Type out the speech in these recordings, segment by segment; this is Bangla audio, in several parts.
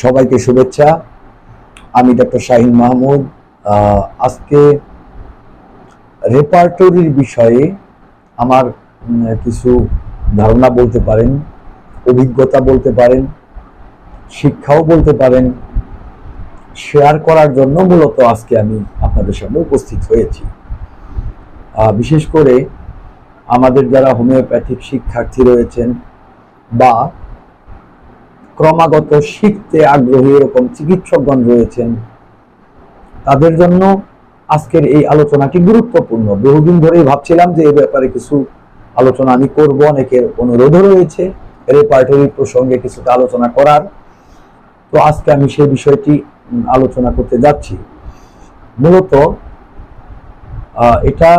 সবাইকে শুভেচ্ছা। আমি ডক্টর শাহিন মাহমুদ। আজকে রেপার্টরির বিষয়ে আমার কিছু ধারণা বলতে পারেন, অভিজ্ঞতা বলতে পারেন, শিক্ষাও বলতে পারেন শেয়ার করার জন্য মূলত আজকে আমি আপনাদের সামনে উপস্থিত হয়েছি। বিশেষ করে আমাদের যারা হোমিওপ্যাথিক শিক্ষার্থী রয়েছেন বা ক্রমাগত শিখতে আগ্রহী এরকম চিকিৎসকগণ রয়েছেন। তাদের জন্য আজকের এই আলোচনাটি গুরুত্বপূর্ণ। বহুদিন ধরেই ভাবছিলাম যে এই ব্যাপারে কিছু আলোচনা আমি করব, অনেকের অনুরোধও রয়েছে। রেপার্টরি প্রসঙ্গে কিছুটা আলোচনা করার। তো আজকে আমি সেই বিষয়টি আলোচনা করতে যাচ্ছি। মূলত এটা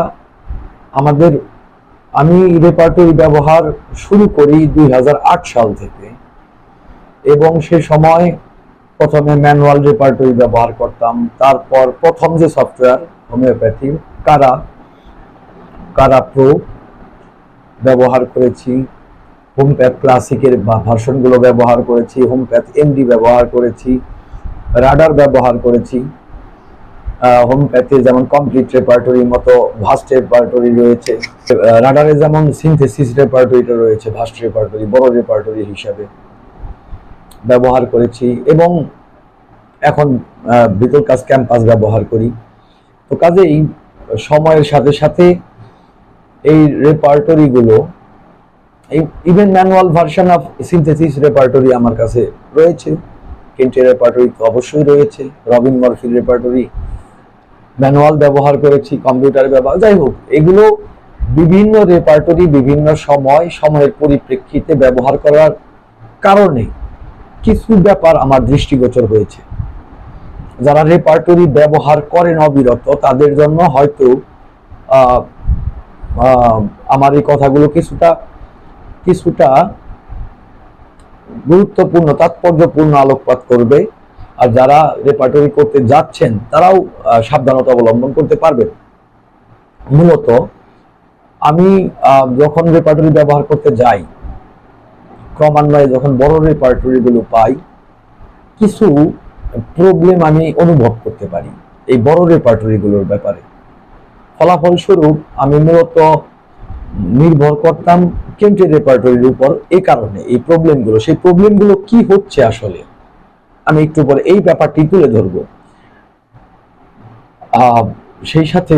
আমাদের, আমি রেপার্টরি ব্যবহার শুরু করি দুই হাজার আট সাল থেকে। এবং সে সময় প্রথমে ম্যানুয়াল রেপার্টরি ব্যবহার করতাম। তারপর প্রথম যে সফটওয়্যার, হোমিওপ্যাথি, কারা কারা প্রো ব্যবহার করেছি হোমপ্যাথ ক্লাসিকের ভার্সনগুলো ব্যবহার করেছি হোমপ্যাথ এমডি ব্যবহার করেছি, রাডার ব্যবহার করেছি হোমপ্যাথির যেমন কমপ্লিট রেপার্টরির মতো ভাস্ট রেপার্টরি রয়েছে রাডারে যেমন সিনথেসিস রেপার্টরিটা রয়েছে, ভাস্ট রেপার্টরি, বড় রেপার্টরি হিসাবে। ব্যবহার করেছি এবং এখন ভিতর কাজ ক্যাম্পাস ব্যবহার করি। তো কাজেই সময়ের সাথে সাথে এই রেপার্টরিগুলো এই even manual version of synthesis repertory আমার কাছে রয়েছে। কেন্টের রেপার্টরি তো অবশ্যই রয়েছে। রবিন মরফির রেপার্টরি ম্যানুয়াল ব্যবহার করেছি কম্পিউটার ব্যবহার, যাই হোক, এগুলো বিভিন্ন রেপার্টরি বিভিন্ন সময়, সময়ের পরিপ্রেক্ষিতে ব্যবহার করার কারণে কিছু ব্যাপার আমার দৃষ্টিগোচর হয়েছে। যারা রেপার্টরি ব্যবহার করেন অবিরত, তাদের জন্য হয়তো আমার এই কথাগুলো কিছুটা কিছুটা গুরুত্বপূর্ণ, তাৎপর্যপূর্ণ আলোকপাত করবে। আর যারা রেপার্টরি করতে যাচ্ছেন, তারাও সাবধানতা অবলম্বন করতে পারবেন। মূলত, আমি যখন রেপার্টরি ব্যবহার করতে যাই ক্রমান্বয়ে যখন বড় রেপার্টরি গুলো পাই, কিছু প্রবলেম আমি অনুভব করতে পারি এই বড় রেপার্টরি গুলোর ব্যাপারে। ফলাফলস্বরূপ আমি মূলত নির্ভর করতাম কেন্টের রেপার্টরির উপর এই কারণে, এই প্রবলেমগুলো সেই প্রবলেমগুলো কি হচ্ছে আসলে? আমি একটু পরে এই ব্যাপারটি তুলে ধরবো। সেই সাথে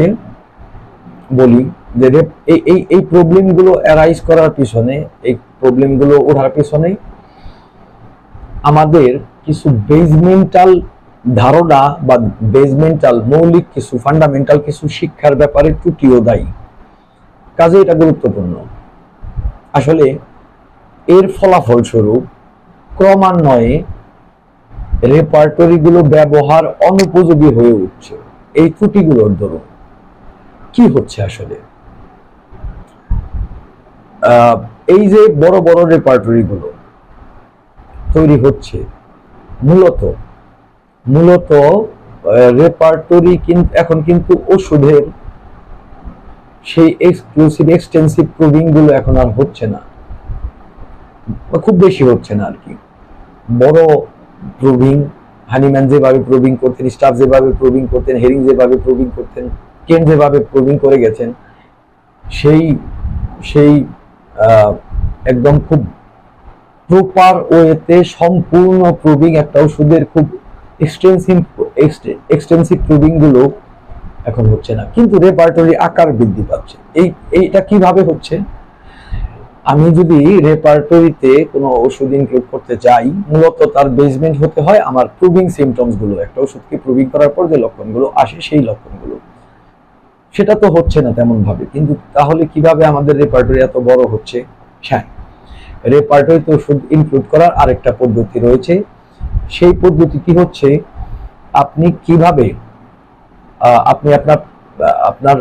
বলি যে এই এই এই প্রবলেমগুলো অ্যারাইজ করার পিছনে, এই প্রবলেমগুলো ওঠার পিছনে আমাদের কিছু বেজমেন্টাল ধারণা বা বেজমেন্টাল মৌলিক কিছু ফান্ডামেন্টাল কিছু শিক্ষার ব্যাপারে ত্রুটিও দায়ী। কাজে এটা গুরুত্বপূর্ণ। আসলে এর ফলাফল স্বরূপ ক্রমান্বয়ে রেপার্টরিগুলো ব্যবহার অনুপযোগী হয়ে উঠছে। এই ত্রুটিগুলোর দরুন। কি হচ্ছে আসলে? এই যে বড় বড় রেপার্টরি গুলো তৈরি হচ্ছে, মূলত মূলত রেপার্টরি কিন্তু এখন কিন্তু ওষুধের সেই এক্সক্লুসিভ এক্সটেন্সিভ প্রুভিংগুলো এখন আর হচ্ছে না। খুব বেশি হচ্ছে না আর কি। বড় প্রুভিং হানিম্যান যেভাবে প্রুভিং করতেন স্টাফ যেভাবে প্রুভিং করতেন হেরিং যেভাবে প্রুভিং করতেন কেন যেভাবে প্রুভিং করে গেছেন, সেই সেই একদম খুব প্রপার ওয়েতে সম্পূর্ণ প্রুভিং একটা ওষুধের খুব এক্সটেন্সিভ এক্সটেন্সিভ প্রুভিংগুলো এখন হচ্ছে না। কিন্তু রেপার্টরি আকার বৃদ্ধি পাচ্ছে। এই, এইটা কীভাবে হচ্ছে? আমি যদি রেপার্টরিতে কোনো ওষুধ ইনক্লুড করতে যাই মূলত তার বেসমেন্ট হতে হয় আমার প্রুভিং সিমটমসগুলো। একটা ওষুধকে প্রুভিং করার পর যে লক্ষণগুলো আসে, সেই লক্ষণগুলো। সেটা তো হচ্ছে না তেমন ভাবে কিন্তু তাহলে কীভাবে আমাদের রেপার্টরি এত বড় হচ্ছে? হ্যাঁ রেপার্টরিতে ওষুধ ইনক্লুড করার আরেকটা পদ্ধতি রয়েছে। সেই পদ্ধতিটি হচ্ছে? আপনি কীভাবে আপনি আপনার আপনার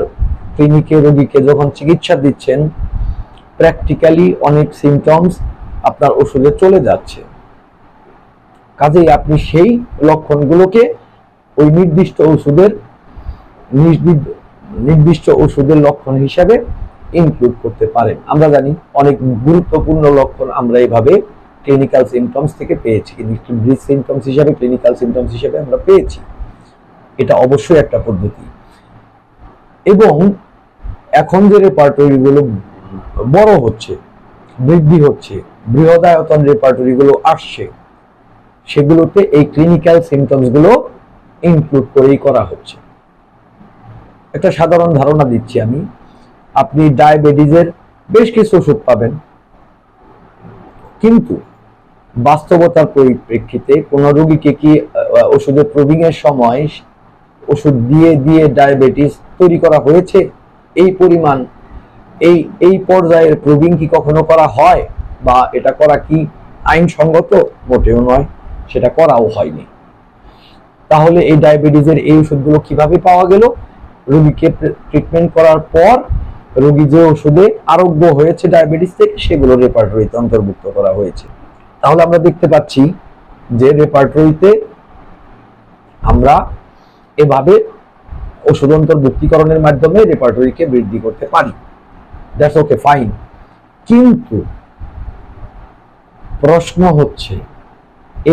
ক্লিনিকে রোগীকে যখন চিকিৎসা দিচ্ছেন প্র্যাকটিক্যালি অনেক সিমটমস আপনার ওষুধে চলে যাচ্ছে। কাজেই আপনি সেই লক্ষণগুলোকে ওই নির্দিষ্ট ওষুধের নির্দিষ্ট ওষুধের লক্ষণ হিসাবে ইনক্লুড করতে পারেন। আমরা জানি অনেক গুরুত্বপূর্ণ লক্ষণ আমরা এইভাবে ক্লিনিক্যাল সিমটমস থেকে পেয়েছি ব্রিজ সিমটমস হিসাবে ক্লিনিক্যাল সিমটমস হিসাবে আমরা পেয়েছি। এটা অবশ্যই একটা পদ্ধতি। এবং এখন যে রেপার্টরিগুলো বড় হচ্ছে, বৃদ্ধি হচ্ছে, বৃহদায়তন রেপার্টরিগুলো আসছে, সেগুলোতে এই ক্লিনিক্যাল সিমটমসগুলো ইনক্লুড করেই করা হচ্ছে। একটা সাধারণ ধারণা দিচ্ছি আমি। আপনি ডায়াবেটিসের বেশ কিছু ওষুধ পাবেন। কিন্তু বাস্তবতার পরিপ্রেক্ষিতে কোন রোগীকে কি ওষুধের প্রবিং এর সময় ওষুধ দিয়ে দিয়ে ডায়াবেটিস তৈরি করা হয়েছে? এই পরিমাণ, এই এই পর্যায়ের প্রবিং কি কখনো করা হয়? বা এটা করা কি আইনসঙ্গত? মোটেও নয়, সেটা করাও হয়নি। তাহলে এই ডায়াবেটিসের এই ওষুধগুলো কীভাবে পাওয়া গেল? রোগীকে ট্রিটমেন্ট করার পর রোগী যে ওষুধে আরোগ্য হয়েছে ডায়াবেটিস থেকে, সেগুলো রেপার্টরিতে অন্তর্ভুক্ত করা হয়েছে। তাহলে আমরা দেখতে পাচ্ছি যে রেপার্টরিতে আমরা এভাবে ওষুধ অন্তর্ভুক্তিকরণের মাধ্যমে রেপার্টরিকে বৃদ্ধি করতে পারি। দ্যাটস ওকে ফাইন কিন্তু প্রশ্ন হচ্ছে,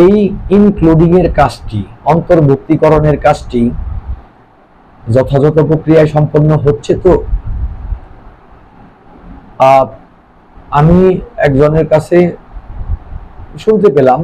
এই ইনক্লুডিং এর কাজটি, অন্তর্ভুক্তিকরণের কাজটি যথাযথ প্রক্রিয়ায় সম্পন্ন হচ্ছে তো? আমি একজনের কাছে শুনতে পেলাম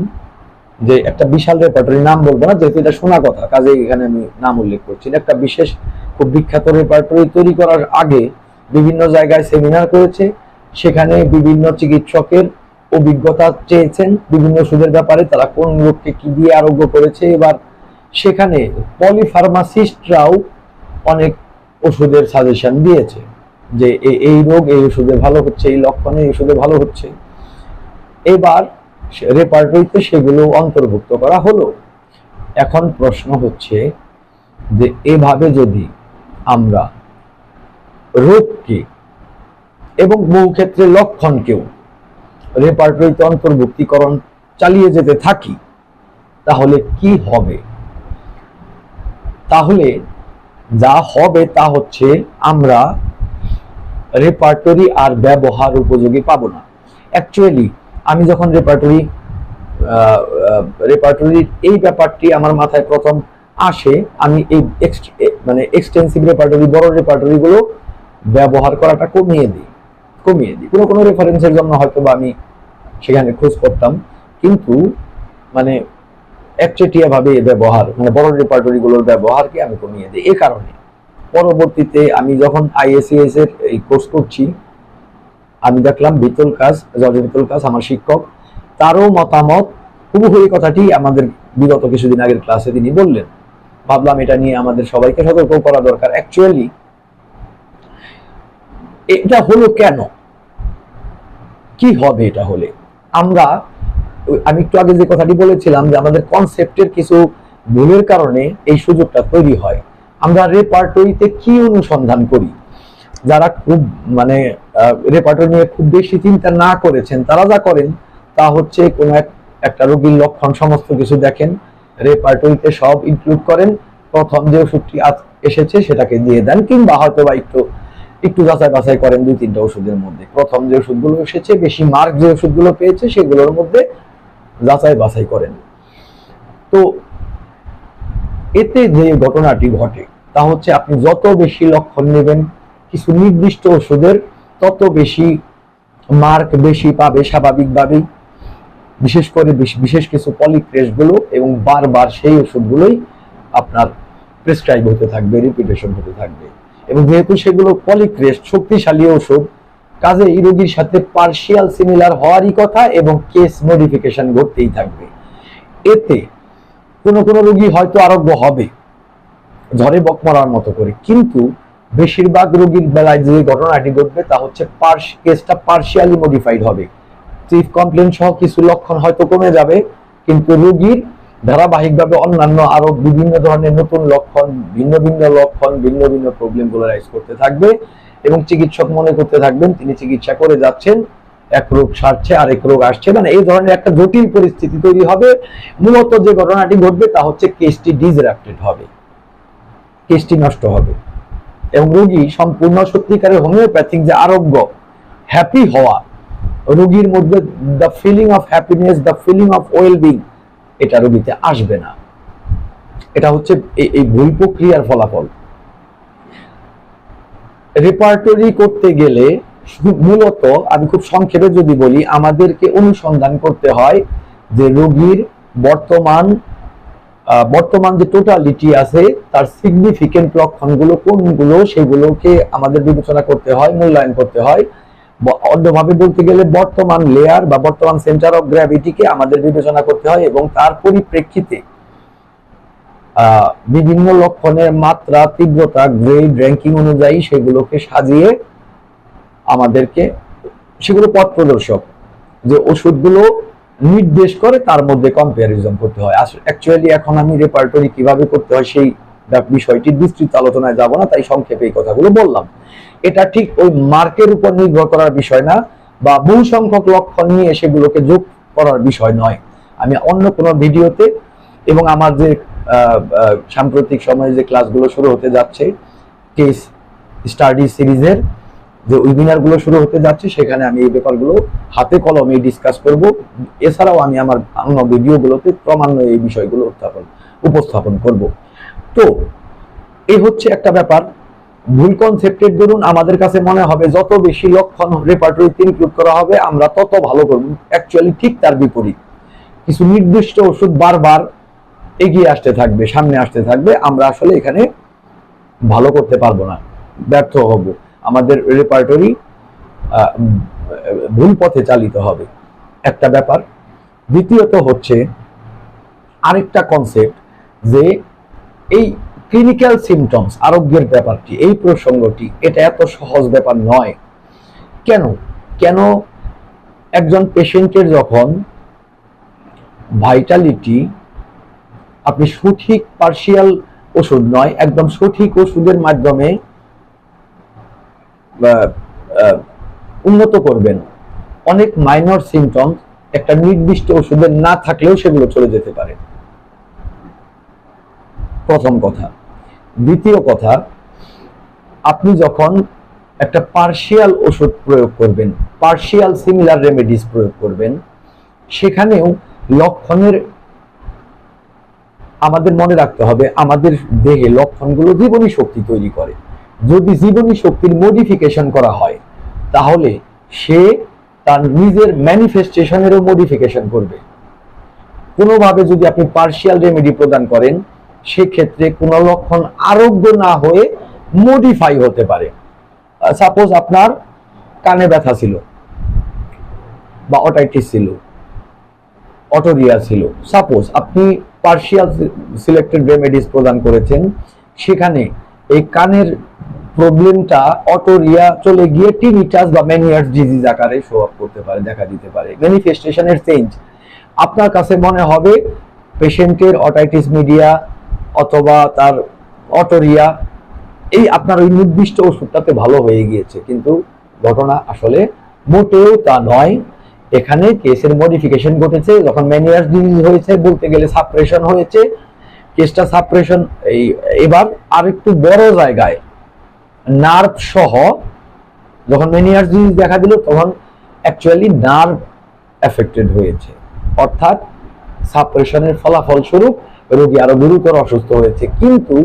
যে একটা বিশাল রেপার্টরি নাম বলব না, যেহেতু এটা শোনা কথা কাজে এখানে আমি নাম উল্লেখ করছি। একটা বিশেষ, খুব বিখ্যাত রেপার্টরি তৈরি করার আগে বিভিন্ন জায়গায় সেমিনার করেছে, সেখানে বিভিন্ন চিকিৎসকের অভিজ্ঞতা চেয়েছেন, বিভিন্ন ওষুধের ব্যাপারে তারা কোন লোককে কি দিয়ে আরোগ্য করেছে, এবার সেখানে পলিফার্মাসিস্টরাও অনেক ওষুধের সাজেশন দিয়েছে যে এই রোগ এই ওষুধে ভালো হচ্ছে, এই লক্ষণে এই ওষুধে ভালো হচ্ছে। এবার রেপার্টরিতে সেগুলো অন্তর্ভুক্ত করা হলো। এখন প্রশ্ন হচ্ছে যে এভাবে যদি আমরা রোগকে এবং বহু ক্ষেত্রে লক্ষণকেও রেপার্টরিতে অন্তর্ভুক্তিকরণ চালিয়ে যেতে থাকি, তাহলে কি হবে? তাহলে যা হবে তা হচ্ছে আমরা রেপার্টরি আর ব্যবহার উপযোগী পাবো না। অ্যাকচুয়ালি আমি যখন রেপার্টরি রেপার্টরির এই ব্যাপারটি আমার মাথায় প্রথম আসে, আমি এই মানে এক্সটেন্সিভ রেপার্টরি বড় রেপার্টরি গুলো ব্যবহার করাটা কমিয়ে দিই কমিয়ে দিই। কোনো কোনো রেফারেন্সের জন্য হয়তো বা আমি সেখানে খোঁজ করতাম, কিন্তু মানে একচেটিয়া ভাবে ব্যবহার মানে বড় রেপার্টরি গুলোর ব্যবহারকে আমি কমিয়ে দিই। এ কারণে পরবর্তীতে আমি যখন আইএসিএস এর এই কোর্স করছি, আমি দেখলাম বিতল কাজ জর্জ বিতল কাজ, আমার শিক্ষক, তারও মতামত, হুবহু এই কথাটি আমাদের বিগত কিছুদিন আগের ক্লাসে তিনি বললেন। ভাবলাম এটা নিয়ে আমাদের সবাইকে সতর্ক করা দরকার। অ্যাকচুয়ালি এটা হলো কেন? কি হবে এটা হলে? আমরা আমি একটু আগে যে কথাটি বলেছিলাম যে আমাদের কনসেপ্টের কিছু ভুলের কারণে এই সুযোগটা তৈরি হয়। আমরা রেপার্টরিতে কি অনুসন্ধান করি? যারা খুব মানে রেপার্টরি নিয়ে খুব বেশি চিন্তা না করেছেন, তারা যা করেন তা হচ্ছে কোনো এক, একটা রোগীর লক্ষণ সমস্ত কিছু দেখেন রেপার্টরিতে সব ইনক্লুড করেন, প্রথম যে ওষুধটি এসেছে সেটাকে দিয়ে দেন, কিংবা হয়তো বা একটু একটু যাচাই বাছাই করেন দুই তিনটা ওষুধের মধ্যে। প্রথম যে ওষুধগুলো এসেছে, বেশি মার্ক যে ওষুধগুলো পেয়েছে, সেগুলোর মধ্যে যাচাই বাছাই করেন। তো এতে যে ঘটনাটি ঘটে, তা হচ্ছে আপনি যত বেশি লক্ষণ নেবেন, কিছু নির্দিষ্ট ওষুধের, তত বেশি মার্ক বেশি পাবে স্বাভাবিকভাবেই। বিশেষ করে বিশেষ কিছু পলিক্রেসগুলো এবং বারবার সেই ওষুধগুলোই আপনার প্রেসক্রাইব হতে থাকবে রিপিটেশন হতে থাকবে। এবং যেহেতু সেগুলো পলিক্রেস্ট শক্তিশালী ওষুধ কাজে এই রোগীর সাথে পার্শিয়াল সিমিলার হওয়ারই কথা এবং কেস মডিফিকেশন ঘটতেই থাকবে। এতে কোনো কোনো রোগী হয়তো আরোগ্য হবে, ঝড়ে বক মরার মতো করে। কিন্তু বেশিরভাগ রোগীর বেলায় যে ঘটনাটি ঘটবে তা হচ্ছে কেসটা পার্শিয়ালি মডিফাইড হবে। চিফ কমপ্লেন সহ কিছু লক্ষণ হয়তো কমে যাবে, কিন্তু রোগীর ধারাবাহিকভাবে অন্যান্য আরও বিভিন্ন ধরনের নতুন লক্ষণ, ভিন্ন ভিন্ন লক্ষণ, ভিন্ন ভিন্ন প্রবলেমগুলো রাইজ করতে থাকবে। এবং চিকিৎসক মনে করতে থাকবেন, তিনি চিকিৎসা করে যাচ্ছেন, এক রোগ সারছে, আরেক রোগ আসছে। মানে এই ধরনের একটা জটিল পরিস্থিতি তৈরি হবে। মূলত যে ঘটনাটি ঘটবে তা হচ্ছে কেসটি ডিজরাপ্টেড হবে। কেসটি নষ্ট হবে। এবং রোগী সম্পূর্ণ সত্যিকারের হোমিওপ্যাথিক যে আরোগ্য হ্যাপি হওয়া, রোগীর মধ্যে the feeling of happiness the feeling of wellbeing এটা রোগীতে আসবে না। এটা হচ্ছে এই- এই ভুল প্রক্রিয়ার ফলাফল। রেপার্টরি করতে গেলে মূলত, আমি খুব সংক্ষেপে যদি বলি, আমাদেরকে অনুসন্ধান করতে হয় যে রোগীর বর্তমান বর্তমান যে টোটালিটি আছে, তার সিগনিফিকেন্ট লক্ষণগুলো কোনগুলো, সেগুলোকে আমাদের বিবেচনা করতে হয়, মূল্যায়ন করতে হয়। অন্যভাবে বলতে গেলে বর্তমান লেয়ার বা বর্তমান সেন্টার অফ গ্র্যাভিটিকে আমাদের বিবেচনা করতে হয় এবং তার পরিপ্রেক্ষিতে বিভিন্ন লক্ষণের মাত্রা, তীব্রতা গ্রেড র্যাঙ্কিং অনুযায়ী সেগুলোকে সাজিয়ে আমাদেরকে সেগুলো পথ প্রদর্শক, যে ওষুধগুলো নির্দেশ করে তার মধ্যে কম্পারিজন করতে হয়। অ্যাকচুয়ালি এখন আমি রেপার্টরি কীভাবে করতে হয় সেই বিষয়টি বিস্তৃত আলোচনায় যাব না, তাই সংক্ষেপে এই কথাগুলো বললাম। এটা ঠিক ওই মার্কের উপর নির্ভর করার বিষয় না, বা বহু সংখ্যক লক্ষণ নিয়ে সেগুলোকে যোগ করার বিষয় নয়। আমি অন্য কোনো ভিডিওতে এবং আমার যে সাম্প্রতিক সময়ে যে ক্লাসগুলো শুরু হতে যাচ্ছে কেস স্টাডি সিরিজের যে ওয়েবিনারগুলো শুরু হতে যাচ্ছে, সেখানে আমি এই ব্যাপারগুলো হাতে কলমে ডিসকাস করব। এছাড়াও আমি আমার অন্য ভিডিওগুলোতে ক্রমান্বয়ে এই বিষয়গুলো উত্থাপন, উপস্থাপন করব। তো এই হচ্ছে একটা ব্যাপার। ভুল কনসেপ্টের দরুন আমাদের কাছে মনে হবে যত বেশি লক্ষণ রেপার্টরিতে ইনক্লুড করা হবে, আমরা তত ভালো করব। অ্যাকচুয়ালি ঠিক তার বিপরীত। কিছু নির্দিষ্ট ওষুধ বারবার এগিয়ে আসতে থাকবে, সামনে আসতে থাকবে, আমরা আসলে এখানে ভালো করতে পারব না, ব্যর্থ হব। আমাদের রেপার্টরি ভুল পথে চালিত হবে। একটা ব্যাপার। দ্বিতীয়ত হচ্ছে, আরেকটা কনসেপ্ট যে এই ক্লিনিক্যাল সিমটমস আরোগ্যের ব্যাপারটি, এই প্রসঙ্গটি, এটা এত সহজ ব্যাপার নয়। কেন? কেন একজন পেশেন্টের যখন ভাইটালিটি আপনি সঠিক পার্শিয়াল ওষুধ নয়, একদম সঠিক ওষুধের মাধ্যমে উন্নত করবেন। অনেক মাইনর সিমটম একটা নির্দিষ্ট ওষুধের না থাকলেও সেগুলো চলে যেতে পারে। প্রথম কথা। দ্বিতীয় কথা, আপনি যখন একটা পার্শিয়াল ওষুধ প্রয়োগ করবেন পার্শিয়াল সিমিলার রেমেডিস প্রয়োগ করবেন, সেখানেও লক্ষণের আমাদের মনে রাখতে হবে, আমাদের দেহে লক্ষণগুলো জীবনী শক্তি তৈরি করে। যদি জীবনী শক্তির মডিফিকেশন করা হয়, তাহলে সে তার নিজের ম্যানিফেস্টেশনেরও মডিফিকেশন করবে। কোনোভাবে যদি আপনি পার্শিয়াল রেমেডি প্রদান করেন, সেক্ষেত্রে কোনো লক্ষণ আরোগ্য না হয়ে মডিফাই হতে পারে। সাপোজ আপনার কানে ব্যথা ছিল বা অটাইটিস ছিল, অটোরিয়া ছিল। সাপোজ আপনি পার্শিয়াল সিলেক্টেড রেমেডিস প্রদান করেছেন। সেখানে এই কানের প্রবলেমটা অটোরিয়া চলে গিয়ে টিনিটাস বা ম্যানিয়ার্স ডিজিজ আকারে শো আপ করতে পারে, দেখা দিতে পারে। ম্যানিফেস্টেশনের চেঞ্জ আপনার কাছে মনে হবে পেশেন্টের অটাইটিস মিডিয়া অথবা তার অটোরিয়া এই আপনার ওই নির্দিষ্ট ওষুধটাতে ভালো হয়ে গিয়েছে। কিন্তু ঘটনা আসলে মোটেও তা নয়। এখানে কেসের মডিফিকেশন ঘটেছে, যখন ম্যানিয়াস ডিজিজ হয়েছে বলতে গেলে সাপ্রেশন হয়েছে। কেসটা সাপ্রেশন এই, এবার আরেকটু বড় জায়গায় নার্ভ সহ যখন ম্যানিয়াস ডিজিজ দেখা দিল, তখন অ্যাকচুয়ালি নার্ভ এফেক্টেড হয়েছে। অর্থাৎ সাপ্রেশনের ফলাফল স্বরূপ রোগী আরও গুরুতর অসুস্থ হয়েছে। কিন্তু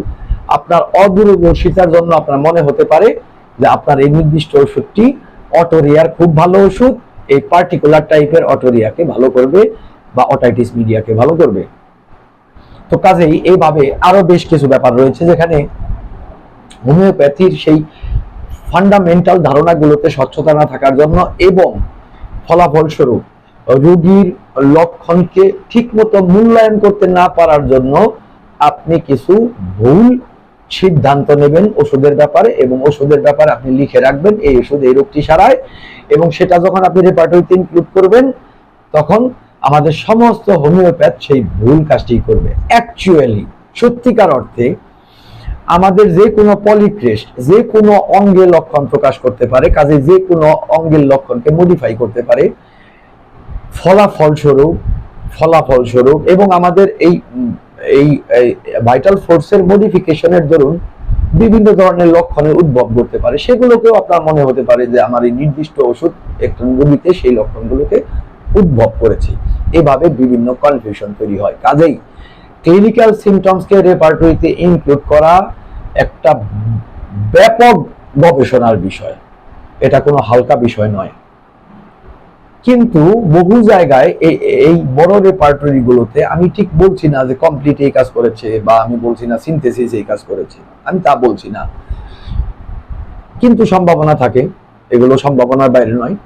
আপনার অদূরদর্শিতার জন্য আপনার মনে হতে পারে যে আপনার এই নির্দিষ্ট ওষুধটি অটোরিয়ার খুব ভালো ওষুধ এই পার্টিকুলার টাইপের অটোরিয়াকে ভালো করবে বা অটাইটিস মিডিয়াকে ভালো করবে। তো কাজেই এইভাবে আরও বেশ কিছু ব্যাপার রয়েছে যেখানে হোমিওপ্যাথির সেই ফান্ডামেন্টাল ধারণাগুলোতে স্বচ্ছতা না থাকার জন্য এবং ফলাফলস্বরূপ রোগীর লক্ষণকে ঠিকমতো মূল্যায়ন করতে না পারার জন্য আপনি কিছু ভুল সিদ্ধান্ত নেবেন ওষুধের ব্যাপারে এবং ওষুধের ব্যাপারে আপনি লিখে রাখবেন এই ওষুধ, এই রোগটি সারায় এবং সেটা যখন আপনি রেপার্টরিতে ইনক্লুড করবেন, তখন আমাদের সমস্ত হোমিওপ্যাথ সেই ভুল কাজটি করবে। অ্যাকচুয়ালি সত্যিকার অর্থে আমাদের যে কোনো পলিক্রেস্ট যে কোনো অঙ্গে লক্ষণ প্রকাশ করতে পারে, কাজে যে কোনো অঙ্গের লক্ষণকে মডিফাই করতে পারে। ফলাফলস্বরূপ ফলাফলস্বরূপ এবং আমাদের এই এই ভাইটাল ফোর্সের মডিফিকেশনের দরুন বিভিন্ন ধরনের লক্ষণের উদ্ভব করতে পারে। সেগুলোকেও আপনার মনে হতে পারে যে আমার এই নির্দিষ্ট ওষুধ রোগীতে সেই লক্ষণগুলোকে উদ্ভব করেছে। এভাবে বিভিন্ন কনফিউশন তৈরি হয়। কাজেই ক্লিনিক্যাল সিমটমসকে রেপার্টরিতে ইনক্লুড করা একটা ব্যাপক গবেষণার বিষয়। এটা কোনো হালকা বিষয় নয়। কিন্তু বহু জায়গায় এই বড় রেপার্টরি গুলোতে আমি ঠিক বলছি না যে কমপ্লিট এই কাজ করেছে বা আমি বলছি না সিনথেসিস এই কাজ করেছে। আমি তা বলছি না। কিন্তু সম্ভাবনা থাকে, এগুলো সম্ভাবনার বাইরে নয়।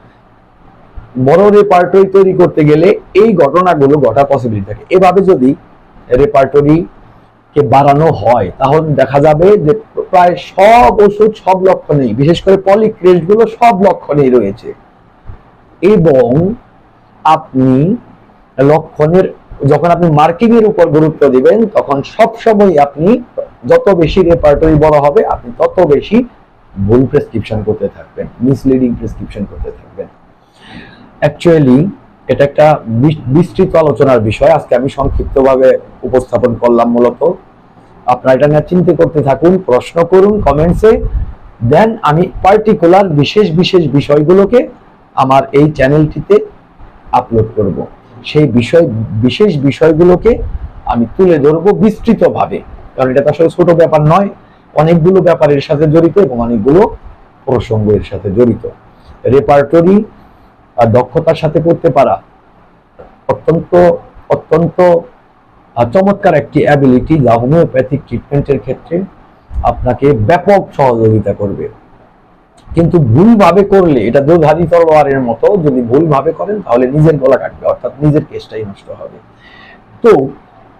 বড় রেপার্টরি তৈরি করতে গেলে এই ঘটনাগুলো ঘটার পসিবিলিটি থাকে। এভাবে যদি রেপার্টরি কে বাড়ানো হয়, তাহলে দেখা যাবে যে প্রায় সব ওষুধ সব লক্ষণেই, বিশেষ করে পলিক্রেস্টগুলো সব লক্ষণেই রয়েছে। এবং আপনি লক্ষণের যখন আপনি মার্কিং এর উপর গুরুত্ব দিবেন, তখন সব সময় আপনি যত বেশি রেপার্টরি বড় হবে, আপনি তত বেশি ভুল প্রেসক্রিপশন করতে থাকবেন মিসলিডিং প্রেসক্রিপশন করতে থাকবেন। অ্যাকচুয়ালি এটা একটা বিস্তৃত আলোচনার বিষয়। আজকে আমি সংক্ষিপ্তভাবে উপস্থাপন করলাম মূলত। আপনারা এটা নিয়ে চিন্তা করতে থাকুন, প্রশ্ন করুন কমেন্টসে দেন আমি পার্টিকুলার বিশেষ বিশেষ বিষয়গুলোকে আমার এই চ্যানেলটিতে আপলোড করব। সেই বিষয়, বিশেষ বিষয়গুলোকে আমি তুলে ধরবো বিস্তৃতভাবে। কারণ এটা তো আসলে ছোট ব্যাপার নয়, অনেকগুলো ব্যাপারের সাথে জড়িত এবং অনেকগুলো প্রসঙ্গের সাথে জড়িত। রেপার্টরি আর দক্ষতার সাথে করতে পারা অত্যন্ত অত্যন্ত চমৎকার একটি অ্যাবিলিটি যা হোমিওপ্যাথিক ট্রিটমেন্টের ক্ষেত্রে আপনাকে ব্যাপক সহযোগিতা করবে। কিন্তু ভুলভাবে করলে, এটা দুধারি তলোয়ারের মতো যদি ভুলভাবে করেন, তাহলে নিজের গলা কাটবে, অর্থাৎ নিজের কেসটাই নষ্ট হবে। তো,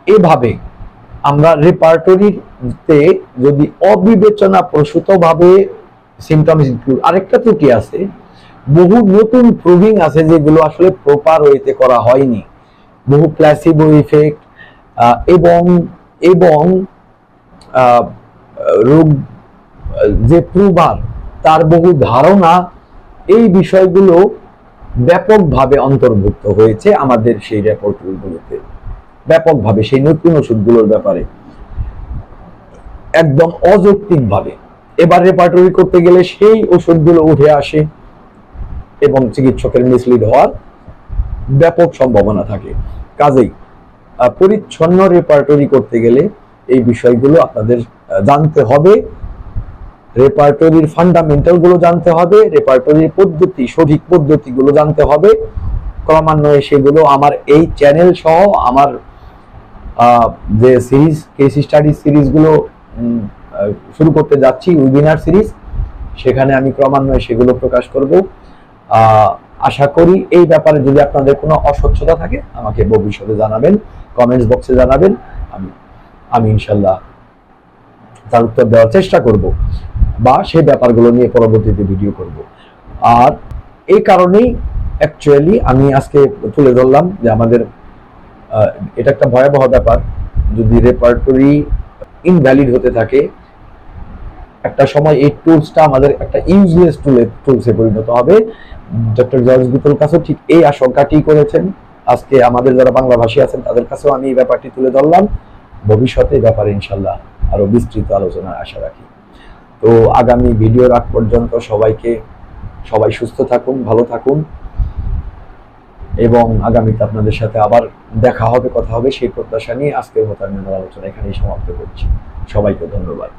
এভাবে আমরা রেপার্টরিতে যদি অবিবেচনা প্রসূত ভাবে সিমটমস ইনক্লুড আরেকটা ত্রুটি আছে, বহু নতুন প্রুভিং আছে যেগুলো আসলে প্রপার ওয়েতে করা হয়নি। বহু প্ল্যাসিবো ইফেক্ট এবং এবং রোগ যে প্রুভার তার বহু ধারণা এই বিষয়গুলো ব্যাপকভাবে অন্তর্ভুক্ত হয়েছে আমাদের সেই রেপোর্টগুলোতে। ব্যাপকভাবে সেই নতুন ওষুধগুলোর ব্যাপারে। একদম অযৌক্তিকভাবে। এবার রেপার্টরি করতে গেলে সেই ওষুধগুলো উঠে আসে এবং চিকিৎসকের মিসলিড হওয়ার ব্যাপক সম্ভাবনা থাকে। কাজেই পরিচ্ছন্ন রেপার্টরি করতে গেলে এই বিষয়গুলো আপনাদের জানতে হবে। রেপার্টরির ফান্ডামেন্টালগুলো জানতে হবে, রেপার্টরির পদ্ধতি, সঠিক পদ্ধতিগুলো জানতে হবে। ক্রমান্বয়ে সেগুলো আমার এই চ্যানেল সহ আমার যে সিরিজ কেস স্টাডি সিরিজগুলো শুরু করতে যাচ্ছি উইবিনার সিরিজ সেখানে আমি ক্রমান্বয়ে সেগুলো প্রকাশ করব। আশা করি এই ব্যাপারে যদি আপনাদের কোনো অস্বচ্ছতা থাকে, আমাকে ভবিষ্যতে জানাবেন কমেন্টস বক্সে জানাবেন, আমি আমি ইনশাল্লাহ তার উত্তর দেওয়ার চেষ্টা করব। বা সেই ব্যাপারগুলো নিয়ে পরবর্তীতে ভিডিও করব। আর এই কারণেই অ্যাকচুয়ালি আমি আজকে তুলে ধরলাম যে আমাদের এটা একটা ভয়াবহ ব্যাপার। যদি রেপার্টরি ইনভ্যালিড হতে থাকে, একটা সময় এই টুলসটা আমাদের একটা ইউজলেস টুলে টুলসে পরিণত হবে। ডক্টর জর্জ বিপুল কাছেও ঠিক এই আশঙ্কাটি করেছেন। আজকে আমাদের যারা বাংলা ভাষী আছেন, তাদের কাছেও আমি এই ব্যাপারটি তুলে ধরলাম। ভবিষ্যতে ব্যাপারে ইনশাল্লাহ আরও বিস্তৃত আলোচনার আশা রাখি। তো আগামী ভিডিও রাখ পর্যন্ত সবাইকে, সবাই সুস্থ থাকুন, ভালো থাকুন। এবং আগামীতে আপনাদের সাথে আবার দেখা হবে, কথা হবে, সেই প্রত্যাশা নিয়ে আজকের মতো আমি আমার আলোচনা এখানেই সমাপ্ত করছি। সবাইকে ধন্যবাদ।